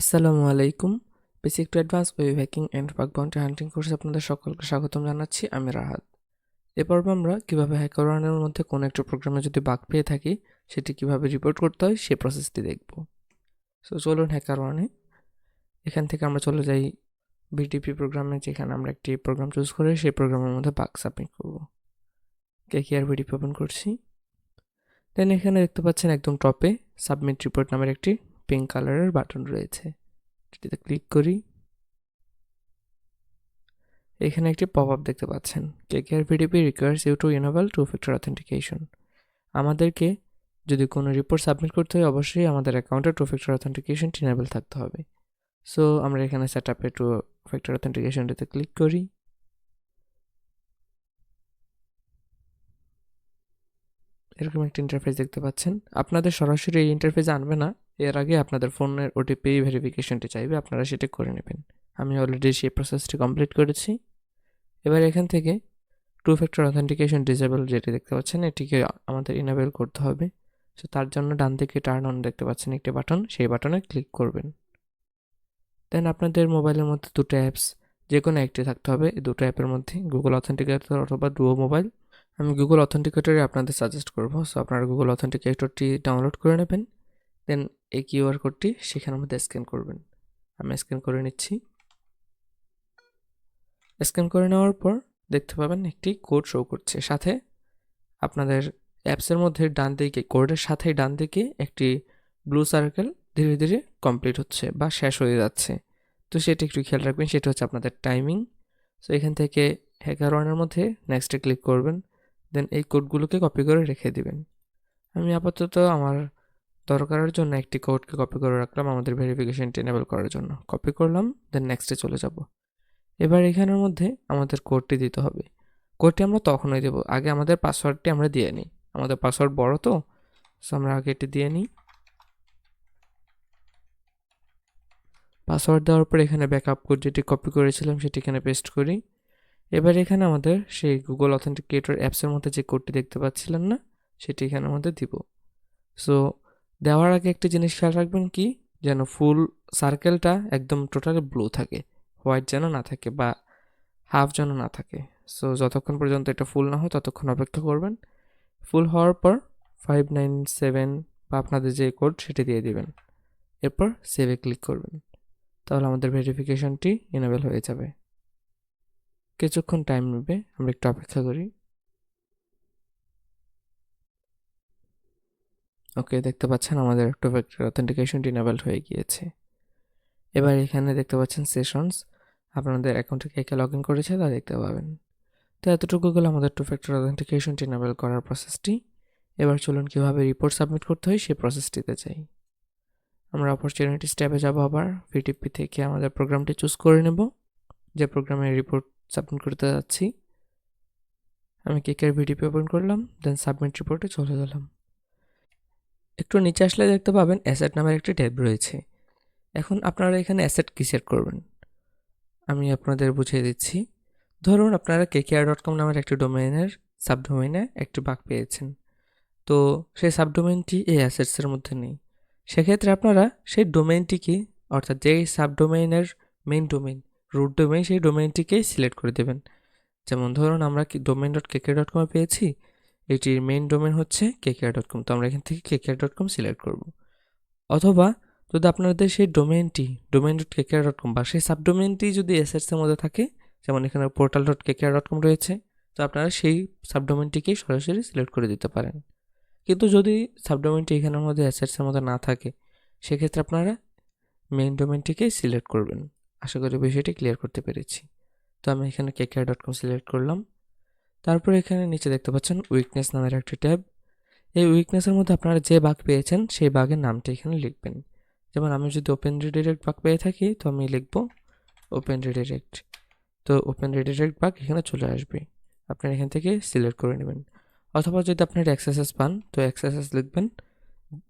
আসসালামু আলাইকুম। Basic to advance web hacking and bug bounty hunting কোর্সে আপনাদের সকলকে স্বাগতম জানাচ্ছি, আমি রাহাত। এ পর্বে আমরা কীভাবে হ্যাকারওয়ানের মধ্যে কোনো একটা প্রোগ্রামে যদি বাগ পেয়ে থাকি, সেটি কীভাবে রিপোর্ট করতে হয়, সে প্রসেসটি দেখব। সো চলুন হ্যাকার ওয়ানে এখান থেকে আমরা চলে যাই বিটিপি প্রোগ্রামে যেখানে আমরা একটি প্রোগ্রাম চুজ করে সেই প্রোগ্রামের মধ্যে বাগ সাবমিট করব। কে কি আর বিডিপি ওপেন করছি। দেন এখানে দেখতে পাচ্ছেন একদম টপে সাবমিট রিপোর্ট নামের একটি পিঙ্ক কালারের বাটন রয়েছে। এটিতে ক্লিক করি, এখানে একটি পপ আপ দেখতে পাচ্ছেন। K care VDP requires you to enable two factor authentication আমাদেরকে যদি কোনো রিপোর্ট সাবমিট করতে হয়, অবশ্যই আমাদের অ্যাকাউন্টে টু ফ্যাক্টর অথেন্টিকেশনটি ইনেবল থাকতে হবে। সো আমরা এখানে সেট আপে টু ফ্যাক্টর অথেন্টিকেশনটিতে ক্লিক করি। এরকম একটা ইন্টারফেস দেখতে পাচ্ছেন। আপনাদের সরাসরি এই ইন্টারফেস আনবে না। এর আগে আপনাদের ফোনের ওটিপি ভেরিফিকেশনটি চাইবে, আপনারা সেটি করে নেবেন। আমি অলরেডি সেই প্রসেসটি কমপ্লিট করেছি। এবার এখান থেকে টু ফ্যাক্টর অথেন্টিকেশন ডিসেবল যেটি দেখতে পাচ্ছেন, এটিকে আমাদের ইনেবল করতে হবে। সো তার জন্য ডান দিকে টার্ন অন দেখতে পাচ্ছেন একটি বাটন সেই বাটনে ক্লিক করবেন। দেন আপনাদের মোবাইলের মধ্যে দুটো অ্যাপস যে কোনো একটি থাকতে হবে। এই দুটো অ্যাপের মধ্যে গুগল অথেন্টিকেটর অথবা ডুও মোবাইল আমি গুগল অথেন্টিকেটরে আপনাদের সাজেস্ট করব। সো আপনারা গুগল অথেন্টিকেটরটি ডাউনলোড করে নেবেন। দেন এই কিউআর কোডটি সেখানের মধ্যে স্ক্যান করবেন। আমি স্ক্যান করে নিচ্ছি। স্ক্যান করে নেওয়ার পর দেখতে পাবেন একটি কোড শো করছে। সাথে আপনাদের অ্যাপসের মধ্যে ডান দিকে, কোডের সাথেই ডান দিকে একটি ব্লু সার্কেল ধীরে ধীরে কমপ্লিট হচ্ছে বা শেষ হয়ে যাচ্ছে। তো সেটা একটু খেয়াল রাখবেন, সেটা হচ্ছে আপনাদের টাইমিং। সো এখান থেকে হ্যাকার ওয়ানের মধ্যে নেক্সটে ক্লিক করবেন, দেন এই কোডগুলোকে কপি করে রেখে দিবেন। আমি আপাতত আমার দরকারের জন্য একটি কোডকে কপি করে রাখলাম আমাদের ভেরিফিকেশনটি এনেবল করার জন্য। কপি করলাম দেন নেক্সটে চলে যাব। এবার এখানের মধ্যে আমাদের কোডটি দিতে হবে। কোডটি আমরা তখনই দেবো, আগে আমাদের পাসওয়ার্ডটি আমরা দিয়ে নিই। আমাদের পাসওয়ার্ড বড় তো সো আমরা আগে এটি দিয়ে নিই। পাসওয়ার্ড দেওয়ার পর এখানে ব্যাকআপ কোড যেটি কপি করেছিলাম সেটি এখানে পেস্ট করি। এবার এখানে আমাদের সেই গুগল অথেন্টিকেটর অ্যাপসের মধ্যে যে কোডটি দেখতে পাচ্ছিলাম না, সেটি এখানে আমাদের দিব। সো দেওয়ার আগে একটা জিনিস খেয়াল রাখবেন কি? যেন ফুল সার্কেলটা একদম টোটালি ব্লু থাকে। হোয়াইট যেন না থাকে বা হাফ যেন না থাকে। সো যতক্ষণ পর্যন্ত এটা ফুল না হয়, ততক্ষণ অপেক্ষা করবেন। ফুল হওয়ার পর ফাইভ নাইন সেভেন বা আপনাদের যে কোড সেটি দিয়ে দিবেন। এরপর সেভে ক্লিক করবেন। তাহলে আমাদের ভেরিফিকেশনটি ইনেবল হয়ে যাবে। কিছুক্ষণ টাইম নেবে, আমরা একটু অপেক্ষা করি। ওকে, দেখতে পাচ্ছেন আমাদের টু ফ্যাক্টর অথেন্টিকেশনটি ইনেবলড হয়ে গিয়েছে। এবার এখানে দেখতে পাচ্ছেন সেশনস আপনাদের অ্যাকাউন্টে কে কে লগ ইন করেছে, তা দেখতে পাবেন। তো এতটুকু গেলে আমাদের টু ফ্যাক্টর অথেন্টিকেশনটি ইনেবল করার প্রসেসটি এবার চলুন কীভাবে রিপোর্ট সাবমিট করতে হয় সেই প্রসেসটিতে চাই আমরা অপরচুনিটিস ট্যাবে যাব আবার। ভিটিপি থেকে আমাদের প্রোগ্রামটি চুজ করে নেব। যে প্রোগ্রামে রিপোর্ট সাবমিট করতে যাচ্ছি। আমি কেকের ভিডিপি ওপেন করলাম দেন সাবমিট রিপোর্টে চলে গেলাম। একটু নিচে আসলে দেখতে পাবেন অ্যাসেট নামের একটি ট্যাব রয়েছে। এখন আপনারা এখানে অ্যাসেট কি সেট করবেন? আমি আপনাদের বুঝিয়ে দিচ্ছি। ধরুন আপনারা কে কেকেআর ডট কম নামের একটি ডোমেইনের সাবডোমেইনে একটি বাক পেয়েছেন। তো সেই সাবডোমেইনটি এই অ্যাসেটসের মধ্যে নেই। সেক্ষেত্রে আপনারা সেই ডোমেইনটিকে অর্থাৎ যেই সাবডোমেইনের মেইন ডোমেইন রুট ডোমেইন সেই ডোমেইনটিকেই সিলেক্ট করে দেবেন। যেমন ধরুন আমরা কি ডোমেইন ডট কে কেকে ডট কমে পেয়েছি এটির মেইন ডোমেন হচ্ছে কেকেআর ডট কম তো আমরা এখান থেকে কেকেআর ডট কম সিলেক্ট করব। অথবা যদি আপনাদের সেই ডোমেইনটি domain dot KKR dot com বা সেই সাবডোমেইনটি যদি এসএসের মধ্যে থাকে, যেমন এখানে portal dot KKR dot com রয়েছে, তো আপনারা সেই সাবডোমেইনটিকেই সরাসরি সিলেক্ট করে দিতে পারেন। কিন্তু যদি সাবডোমেইনটি এখানের মধ্যে অ্যাসেটসের মধ্যে না থাকে, সেক্ষেত্রে আপনারা মেইন ডোমেনটিকেই সিলেক্ট করবেন। আশা করি বিষয়টি ক্লিয়ার করতে পেরেছি। তো আমি এখানে কেকেআর ডট কম সিলেক্ট করলাম। তারপর এখানে নিচে দেখতে পাচ্ছেন উইকনেস নামের একটি ট্যাব। এই উইকনেসের মধ্যে আপনারা যে বাঘ পেয়েছেন, সেই বাঘের নামটি এখানে লিখবেন। যেমন আমি যদি ওপেন রিডিরেক্ট বাঘ পেয়ে থাকি, তো আমি লিখব ওপেন রিডিরেক্ট তো ওপেন রিডিরেক্ট বাঘ এখানে চলে আসবে। আপনারা এখান থেকে সিলেক্ট করে নেবেন। অথবা যদি আপনার এক্সেসেস পান, তো এক্সেসেস লিখবেন।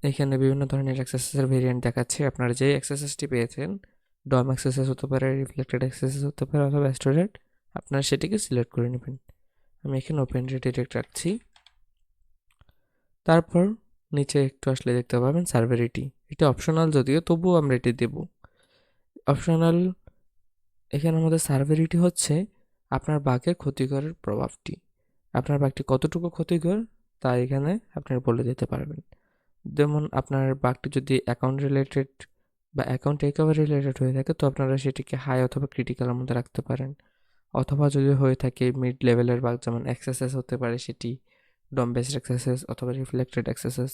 এখানে বিভিন্ন ধরনের এক্সেসেসের ভেরিয়েন্ট দেখাচ্ছে। আপনারা যে এক্সেসেসটি পেয়েছেন ডম এক্সেসেস হতে পারে রিফ্লেক্টেড এক্সেসেস হতে পারে, অথবা স্টোরেড আপনারা সেটিকে সিলেক্ট করে নেবেন। আমি এখানে ওপেন রিডিরেক্ট রাখছি। তারপর নিচে একটু আসলে দেখতে পাবেন সার্ভারিটি এটা অপশনাল যদিও, তবুও আমরা এটি দেব। অপশনাল এখানে আমাদের সার্ভেরিটি হচ্ছে আপনার বাঘের ক্ষতিকরের প্রভাবটি। আপনার বাঘটি কতটুকু ক্ষতিকর, তা এখানে আপনি বলে দিতে পারবেন। যেমন আপনার বাঘটি যদি অ্যাকাউন্ট রিলেটেড বা অ্যাকাউন্ট টেকওভার রিলেটেড হয়ে থাকে, তো আপনারা সেটিকে হাই অথবা ক্রিটিক্যালের মধ্যে রাখতে পারেন। অথবা যদি হয়ে থাকে মিড লেভেলের বাঘ যেমন এক্সারসাইজ হতে পারে সেটি ডম এক্সারসাইজ অথবা রিফ্লেক্টেড এক্সারসাইজ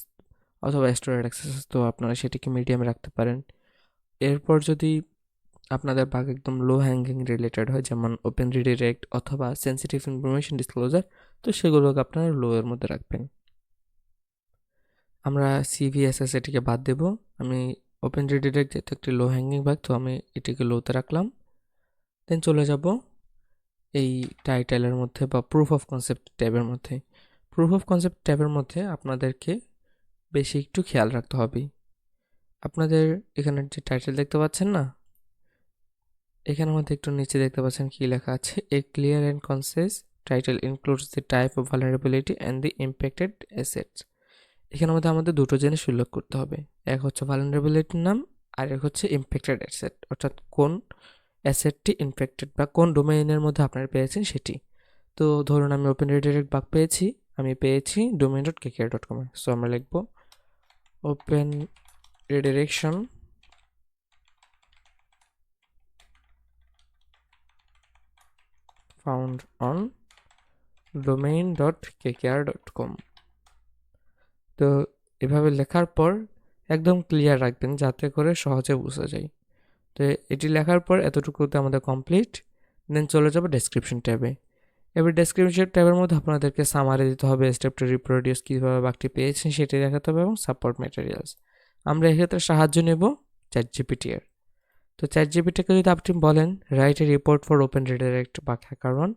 অথবা স্টোরেড এক্সারসাইজ তো আপনারা সেটিকে মিডিয়ামে রাখতে পারেন। এরপর যদি আপনাদের বাঘ একদম লো হ্যাঙ্গিং রিলেটেড হয়, যেমন ওপেন রিডিরেক্ট অথবা সেন্সিটিভ ইনফরমেশন ডিসক্লোজার তো সেগুলোকে আপনারা লো এর মধ্যে রাখবেন। আমরা সিভিএসএস এটিকে বাদ দেব। আমি ওপেন রিডিরেক্ট যেহেতু একটি লো হ্যাঙ্গিং বাঘ, তো আমি এটিকে লোতে রাখলাম। দেন চলে যাব এই টাইটেলের মধ্যে বা প্রুফ অফ কনসেপ্ট ট্যাবের মধ্যে। প্রুফ অফ কনসেপ্ট ট্যাবের মধ্যে আপনাদেরকে বেশি একটু খেয়াল রাখতে হবে। আপনাদের এখানে যে টাইটেল দেখতে পাচ্ছেন না? এখানের মধ্যে একটু নিচে দেখতে পাচ্ছেন কি লেখা আছে। A clear and concise title includes the type of vulnerability and the impacted assets এখানের মধ্যে আমাদের দুটো জিনিস উল্লেখ করতে হবে। এক হচ্ছে ভালনারেবিলিটির নাম, আর এক হচ্ছে ইম্প্যাক্টেড অ্যাসেট অর্থাৎ কোন অ্যাসেটটি ইনফেক্টেড বা কোন ডোমেইনের মধ্যে আপনারা পেয়েছেন সেটি। তো ধরুন আমি ওপেন রিডাইরেক্ট বাগ পেয়েছি, আমি পেয়েছি domain dot K KKR dot কমে সো আমরা লিখব open redirection found on domain.kkr.com তো এভাবে লেখার পর একদম ক্লিয়ার রাখবেন, যাতে করে সহজে বোঝা যায়। তো এটি লেখার পর এতটুকুতে আমাদের কমপ্লিট দেন চলে যাবে ডেসক্রিপশন ট্যাবে এবার ডেসক্রিপশন ট্যাবের মধ্যে আপনাদেরকে সামারি দিতে হবে স্টেপ টু রিপ্রোডিউস কীভাবে বাঘটি পেয়েছেন সেটি দেখাতে হবে এবং সাপোর্ট ম্যাটেরিয়ালস আমরা এক্ষেত্রে সাহায্য নেব চ্যাট জিপিটি এর। তো চ্যাট জিপিটিকে যদি আপনি বলেন write a report for open redirect বা হ্যাকার ওয়ান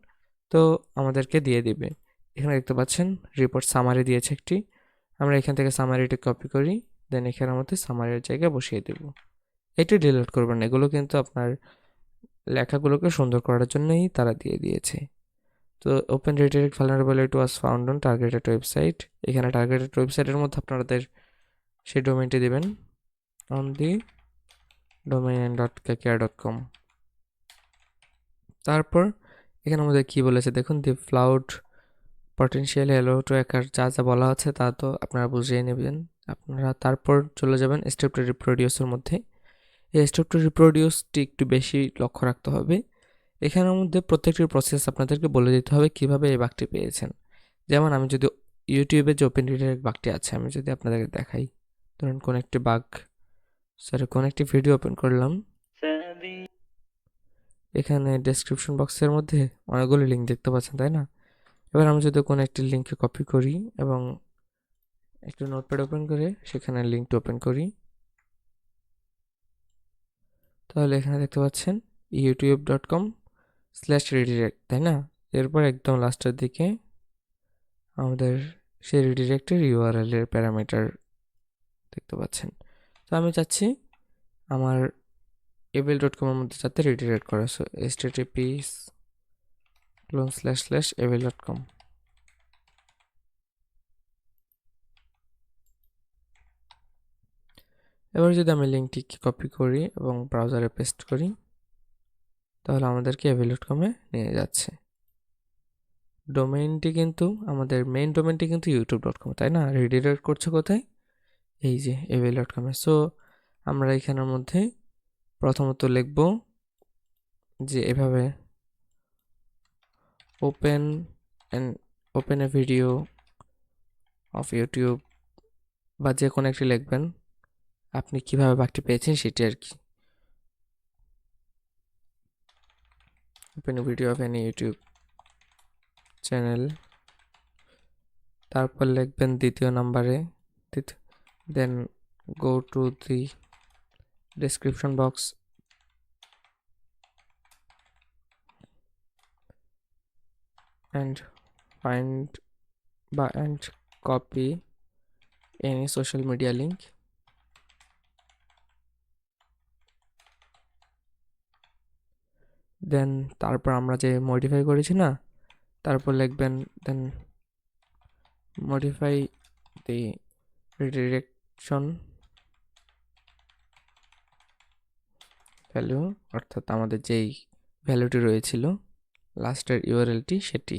তো আমাদেরকে দিয়ে দিবে। এখানে দেখতে পাচ্ছেন রিপোর্ট সামারি দিয়েছে একটি। আমরা এখান থেকে সামারিটি কপি করি দেন এখানের মধ্যে সামারির জায়গায় বসিয়ে দেব। এটি ডিলিট করবেন এগুলো কিন্তু আপনার লেখাগুলোকে সুন্দর করার জন্যই তারা দিয়ে দিয়েছে। তো open redirect vulnerability was found on targeted website এখানে টার্গেটেড ওয়েবসাইটের মধ্যে আপনাদের সেই ডোমেনটি দেবেন। On the domain dot KKR dot com তারপর এখানে আমাদের কী বলেছে? দেখুন the flawed potential allow to occur যা যা বলা আছে তা তো আপনারা বুঝিয়ে নেবেন। আপনারা তারপর চলে যাবেন স্টেপ টু রিপ্রোডিউসের মধ্যে। স্টেপ টু রিপ্রোডিউসটি একটু বেশি লক্ষ্য রাখতে হবে। এখানের মধ্যে প্রত্যেকটি প্রসেস আপনাদেরকে বলে দিতে হবে কীভাবে এই বাঘটি পেয়েছেন। যেমন আমি যদি ইউটিউবে যে ওপেন রিডারের বাঘটি আছে, আমি যদি আপনাদেরকে দেখাই। ধরুন, কোন একটি বাঘ সরি কোন একটি ভিডিও ওপেন করলাম। এখানে ডেসক্রিপশন বক্সের মধ্যে অনেকগুলো লিঙ্ক দেখতে পাচ্ছেন, তাই না? এবার আমি যদি কোনো একটি লিঙ্কে কপি করি এবং একটু নোটপ্যাড ওপেন করে, সেখানে লিঙ্কটি ওপেন করি। তাহলে এখানে দেখতে পাচ্ছেন YouTube dot com slash redirect তাই না? এরপর একদম লাস্টের দিকে আমাদের সেই রিডিরেক্টের ইউআরএল এর প্যারামিটার দেখতে পাচ্ছেন। তো আমি চাচ্ছি আমার এবেল ডট কমের মধ্যে যাতে রিডিরেক্ট করা so S TP colon slash slash able dot com এবার যদি আমি লিঙ্কটি কপি করি এবং ব্রাউজারে পেস্ট করি, তাহলে আমাদেরকে ডট কমে নিয়ে যাচ্ছে। ডোমেইনটি কিন্তু, আমাদের মেইন ডোমেইনটি কিন্তু ইউটিউব ডট কম তাই না? রিডিরেক্ট করছে কোথায়? এই যে এভেল ডট কমে সো আমরা এখানের মধ্যে প্রথমত লিখব যে এভাবে open and open a video of YouTube বা যে কোনো একটি লিখবেন। আপনি কীভাবে বাঘটি পেয়েছেন সেটি আর কি। Video of any YouTube channel তারপর লিখবেন দ্বিতীয় নাম্বারে then go to the description box and find by and copy any social media link then তারপর আমরা যে মডিফাই করেছি না, তারপর লিখবেন then modify the redirection value অর্থাৎ আমাদের যেই ভ্যালুটি রয়েছিল লাস্টের ইউআরএলটি সেটি।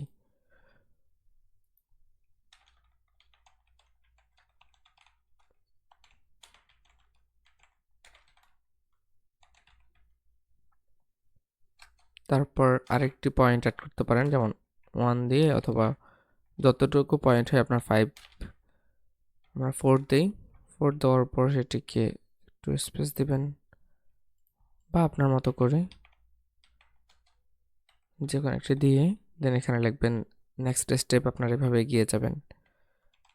তারপর আরেকটি পয়েন্ট অ্যাড করতে পারেন, যেমন ওয়ান দিয়ে অথবা যতটুকু পয়েন্ট হয় আপনার ফাইভ আমরা ফোর দিই। ফোর দেওয়ার পর সেটিকে একটু স্পেস দিবেন, বা আপনার মতো করে যে কোনো একটি দিয়ে। দেন এখানে লিখবেন নেক্সট স্টেপ আপনার এভাবে এগিয়ে যাবেন।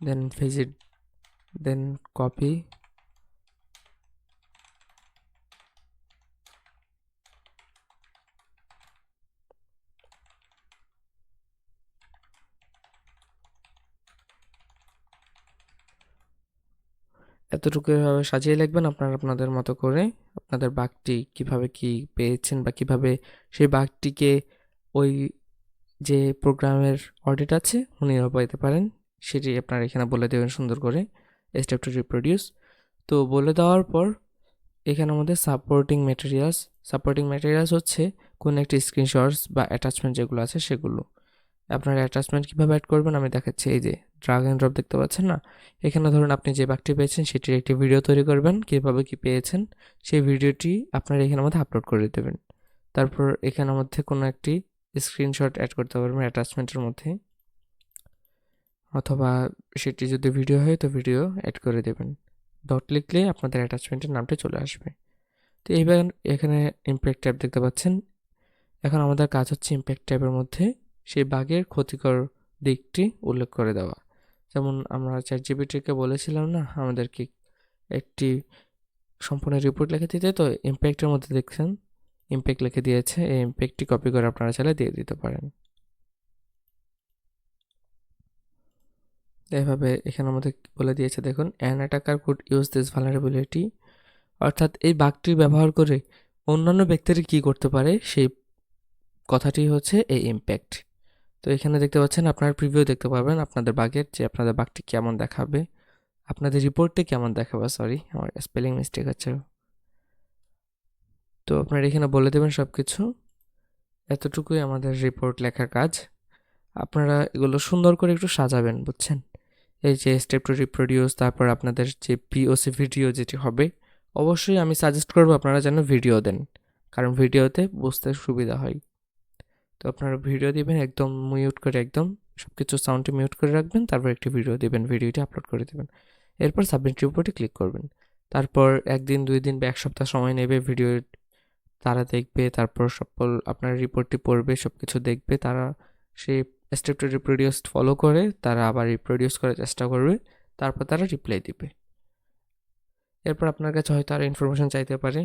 দেন ভিজিট দেন কপি এতটুকু এভাবে সাজিয়ে লিখবেন, আপনারা আপনাদের মতো করে আপনাদের বাঘটি কীভাবে কি পেয়েছেন বা কীভাবে সেই বাঘটিকে ওই যে প্রোগ্রামের অডিট আছে উনিও পাইতে পারেন, সেটি আপনারা এখানে বলে দেবেন সুন্দর করে স্টেপ টু রিপ্রোডিউস তো বলে দেওয়ার পর এখানে আমাদের সাপোর্টিং ম্যাটেরিয়ালস সাপোর্টিং ম্যাটেরিয়ালস হচ্ছে কোন একটি স্ক্রিনশটস বা অ্যাটাচমেন্ট যেগুলো আছে সেগুলো। আপনার অ্যাটাচমেন্ট কীভাবে অ্যাড করবেন? আমি দেখাচ্ছি এই যে ড্রাগ অ্যান্ড ড্রপ দেখতে পাচ্ছেন না? এখানে ধরুন আপনি যে বাঘটি পেয়েছেন, সেটির একটি ভিডিও তৈরি করবেন, কীভাবে কি পেয়েছেন, সেই ভিডিওটি আপনার এখানের মধ্যে আপলোড করে দেবেন। তারপর এখানের মধ্যে কোনো একটি স্ক্রিনশট অ্যাড করতে পারবেন অ্যাটাচমেন্টের মধ্যে। অথবা সেটি যদি ভিডিও হয়, তো ভিডিও অ্যাড করে দেবেন। ডট লিখলে আপনাদের অ্যাটাচমেন্টের নামটি চলে আসবে। তো এইবার এখানে ইম্প্যাক্ট ট্যাব দেখতে পাচ্ছেন। এখন আমাদের কাজ হচ্ছে ইম্প্যাক্ট ট্যাবের মধ্যে সেই বাঘের ক্ষতিকর দিকটি উল্লেখ করে দেওয়া। যেমন আমরা চ্যাট জিবিটিকে বলেছিলাম না, আমাদেরকে একটি সম্পূর্ণ রিপোর্ট লিখে দিতে, তো ইম্প্যাক্টের মধ্যে দেখছেন ইম্প্যাক্ট লিখে দিয়েছে, এই ইম্প্যাক্টটি কপি করে আপনারা চাইলে দিয়ে দিতে পারেন। এভাবে এখানে মধ্যে বলে দিয়েছে, দেখুন an attacker could use this vulnerability অর্থাৎ এই বাঘটি ব্যবহার করে অন্যান্য ব্যক্তিরা কী করতে পারে, সেই কথাটি হচ্ছে এই ইম্প্যাক্ট তো এখানে দেখতে পাচ্ছেন আপনার প্রিভিউ দেখতে পাবেন আপনাদের বাঘের যে আপনাদের বাঘটি কেমন দেখাবে। আপনাদের রিপোর্টটি কেমন দেখাবে? সরি আমার স্পেলিং মিস্টেক আছে তো আপনারা এখানে বলে দেবেন সব কিছু এতটুকুই আমাদের রিপোর্ট লেখার কাজ। আপনারা এগুলো সুন্দর করে একটু সাজাবেন, বুঝছেন? এই যে স্টেপ টু রিপ্রোডিউস তারপর আপনাদের যে পিওসি ভিডিও যেটি হবে, অবশ্যই আমি সাজেস্ট করব আপনারা যেন ভিডিও দেন, কারণ ভিডিওতে বুঝতে সুবিধা হয়। তো আপনারা ভিডিও দিবেন, একদম মিউট করে একদম সব কিছু সাউন্ডটি মিউট করে রাখবেন, তারপর একটি ভিডিও দিবেন ভিডিওটি আপলোড করে দেবেন। এরপর সাবমিট রিপোর্টে ক্লিক করবেন। তারপর একদিন, দুই দিন বা এক সপ্তাহ সময় নেবে ভিডিও তারা দেখবে, তারপর সকল আপনার রিপোর্টটি পড়বে সব কিছু দেখবে, তারা সেই স্টেপটা রিপ্রোডিউস ফলো করে, তারা আবার রিপ্রোডিউস করার চেষ্টা করবে, তারপর তারা রিপ্লাই দিবে। এরপর আপনার কাছে হয়তো আরও ইনফরমেশন চাইতে পারে,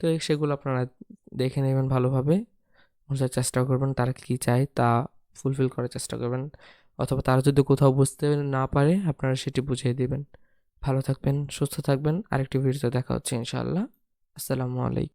তো সেগুলো আপনারা দেখে নেবেন ভালোভাবে। বোঝার চেষ্টা করবেন তারা কী চায় তা ফুলফিল করার চেষ্টা করবেন। অথবা তারা যদি কোথাও বুঝতে না পারে, আপনারা সেটি বুঝিয়ে দেবেন। ভালো থাকবেন, সুস্থ থাকবেন। আরেকটি ভিডিওতে দেখা হচ্ছে ইনশাআল্লাহ। আসসালামু আলাইকুম।